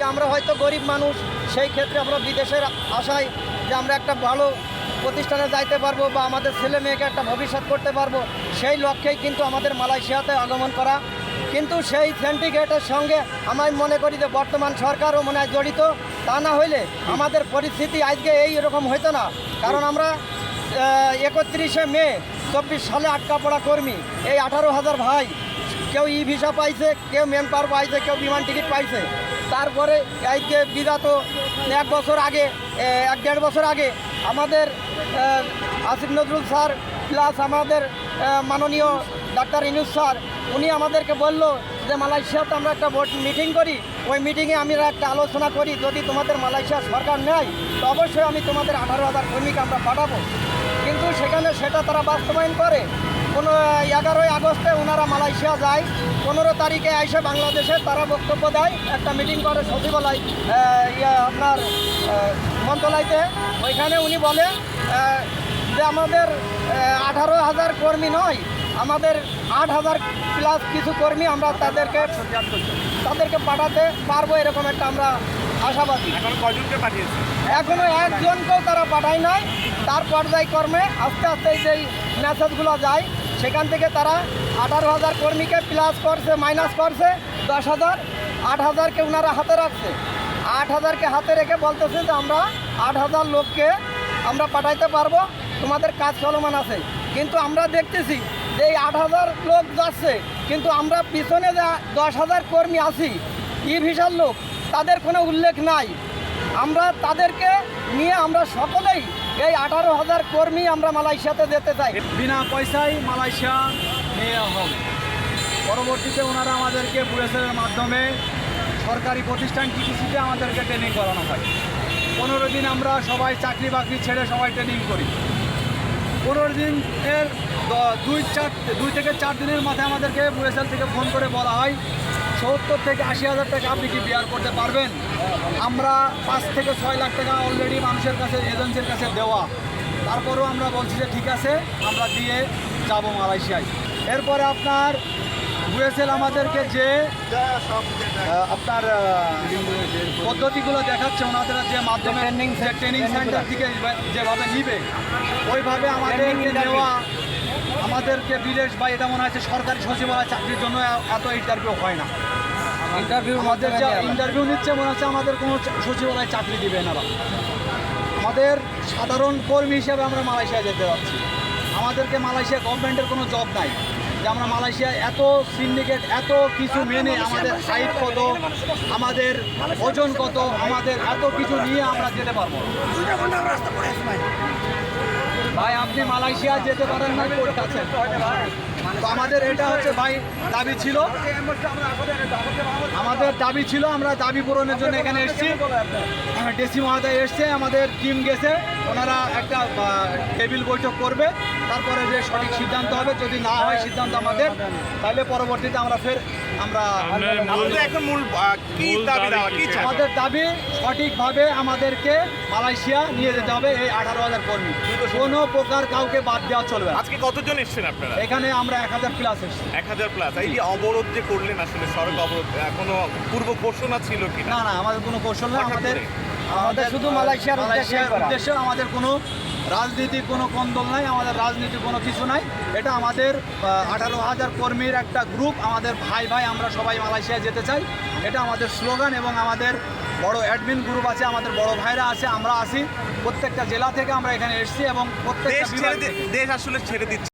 যে আমরা হয়তো গরিব মানুষ, সেই ক্ষেত্রে আমরা বিদেশের আশায় যে আমরা একটা ভালো প্রতিষ্ঠানে যাইতে পারব বা আমাদের ছেলে মেয়েকে একটা ভবিষ্যৎ করতে পারব, সেই লক্ষ্যেই কিন্তু আমাদের মালয়েশিয়াতে আগমন করা। কিন্তু সেই সিন্ডিকেটের সঙ্গে আমি মনে করি যে বর্তমান সরকারও মনে হয় জড়িত, তা না হইলে আমাদের পরিস্থিতি আজকে এই রকম হইতো না। কারণ আমরা একত্রিশে মে, চব্বিশ সালে আটকা পড়া কর্মী, এই আঠারো হাজার ভাই, কেউ ই ভিসা পাইছে, কেউ মেন পাওয়ার পাইছে, কেউ বিমান টিকিট পাইছে। তারপরে এই যে বিগত এক বছর আগে এক দেড় বছর আগে আমাদের আসিফ নজরুল স্যার প্লাস আমাদের মাননীয় ডাক্তার ইনুস স্যার, উনি আমাদেরকে বলল যে মালয়েশিয়াতে আমরা একটা বোর্ড মিটিং করি। ওই মিটিংয়ে আমরা একটা আলোচনা করি, যদি তোমাদের মালয়েশিয়া সরকার নেয় তো অবশ্যই আমি তোমাদের আঠারো হাজার কর্মীকে আমরা পাঠাবো। কিন্তু সেখানে সেটা তারা বাস্তবায়ন করে। কোনো এগারোই আগস্টে ওনারা মালয়েশিয়া যায়। পনেরো তারিখে এসে বাংলাদেশে তারা বক্তব্য দেয় একটা মিটিং করে সচিবালয় ইয়ে আপনার মন্ত্রণালয়তে। ওইখানে উনি বলে যে আমাদের আঠারো হাজার কর্মী নয় আমাদের আট হাজার প্লাস কিছু কর্মী আমরা তাদেরকে তাদেরকে পাঠাতে পারব এরকম একটা আমরা আশাবাদী। এখন একজনকেও তারা পাঠায় নাই। তার পর্যায়ক্রমে আস্তে আস্তে যেই মেসেজগুলো যায় সেখান থেকে তারা আঠারো হাজার কর্মীকে প্লাস করছে মাইনাস করছে, দশ হাজার, আট হাজারকে ওনারা হাতে রাখছে। আট হাজারকে হাতে রেখে বলতেছে যে আমরা আট হাজার লোককে আমরা পাঠাইতে পারব, তোমাদের কাজ চলমান আছে। কিন্তু আমরা দেখতেছি যে এই আট হাজার লোক যাচ্ছে, কিন্তু আমরা পিছনে যা দশ হাজার কর্মী আছি ই ভিসার লোক, তাদের কোনো উল্লেখ নাই। আমরা তাদেরকে নিয়ে আমরা সকলেই এই আঠারো হাজার কর্মী আমরা মালয়েশিয়াতে যেতে চাই। বিনা পয়সায় মালয়েশিয়া নিয়ে হবে। পরবর্তীতে ওনারা আমাদেরকে বুয়েসের মাধ্যমে সরকারি প্রতিষ্ঠান টিটিসিতে আমাদেরকে ট্রেনিং করানো হয়। পনেরো দিন আমরা সবাই চাকরি বাকরি ছেড়ে সবাই ট্রেনিং করি। পনেরো দিন এর দুই চার দুই থেকে চার দিনের মাথায় আমাদেরকে বুয়েসেল থেকে ফোন করে বলা হয় সত্তর থেকে আশি হাজার টাকা আপনি কি বিয়ার করতে পারবেন? আমরা পাঁচ থেকে ছয় লাখ টাকা অলরেডি মানুষের কাছে এজেন্সির কাছে দেওয়া। তারপরেও আমরা বলছি যে ঠিক আছে আমরা দিয়ে যাব মালয়েশিয়ায়। এরপরে আপনার বুয়েসেল আমাদেরকে যে আপনার পদ্ধতিগুলো দেখাচ্ছে ওনাদের যে মাধ্যমে ট্রেনিং সেন্টার থেকে যেভাবে নিবে ওইভাবে আমাদেরকে নেওয়া আমাদেরকে বিদেশ বা এটা মনে হচ্ছে সরকারি সচিবালয় চাকরির জন্য এত ইন্টারভিউ হয় না। ইন্টারভিউ আমাদের যা ইন্টারভিউ নিচ্ছে মনে হচ্ছে আমাদের কোনো সচিবালয় চাকরি দিবে না আমাদের সাধারণ কর্মী হিসাবে আমরা মালয়েশিয়া যেতে যাচ্ছি। আমাদেরকে মালয়েশিয়া গভর্নমেন্টের কোনো জব নাই। যে আমরা মালয়েশিয়া এত সিন্ডিকেট এত কিছু মেনে আমাদের হাইট কত আমাদের ওজন কত আমাদের এত কিছু নিয়ে আমরা যেতে পারব ভাই, আপনি মালয়েশিয়া যেতে পারেন না কোর্ট আছে। তো আমাদের এটা হচ্ছে ভাই, দাবি ছিল। আমাদের দাবি ছিল, আমরা দাবি পূরণের জন্য এখানে এসেছি। ডিসি মহোদয় এসছে, আমাদের টিম গেছে। ওনারা একটা টেবিল বৈঠক করবে তারপরে যে সঠিক সিদ্ধান্ত হবে যদি না হয় সিদ্ধান্ত আমাদের তাহলে পরবর্তীতে আমরা ফের আমরা আমাদের দাবি সঠিকভাবে আমাদেরকে মালয়েশিয়া নিয়ে যেতে হবে এই আঠারো হাজার কর্মী। কোনো প্রকার কাউকে বাদ দেওয়া চলবে আজকে কতজন এসেছেন আপনারা? এখানে আমরা এক হাজার প্লাস এসেছি। এক হাজার প্লাস এই যে অবরোধ যে করলেন আসলে সড়ক অবরোধ কোনো পূর্ব ঘোষণা ছিল কি না না আমাদের কোনো হঠাৎ আমাদের? আমাদের শুধু মালয়েশিয়ার। উদ্দেশ্যে আমাদের কোনো রাজনীতির কোনো কন্দল নাই আমাদের রাজনীতি কোনো কিছু নাই। এটা আমাদের আঠারো হাজার কর্মীর একটা গ্রুপ আমাদের ভাই ভাই আমরা সবাই মালয়েশিয়া যেতে চাই। এটা আমাদের স্লোগান এবং আমাদের বড় অ্যাডমিন গ্রুপ আছে আমাদের বড় ভাইরা আছে আমরা আছি। প্রত্যেকটা জেলা থেকে আমরা এখানে এসেছি এবং প্রত্যেকটা দেশ আসলে ছেড়ে দিচ্ছে।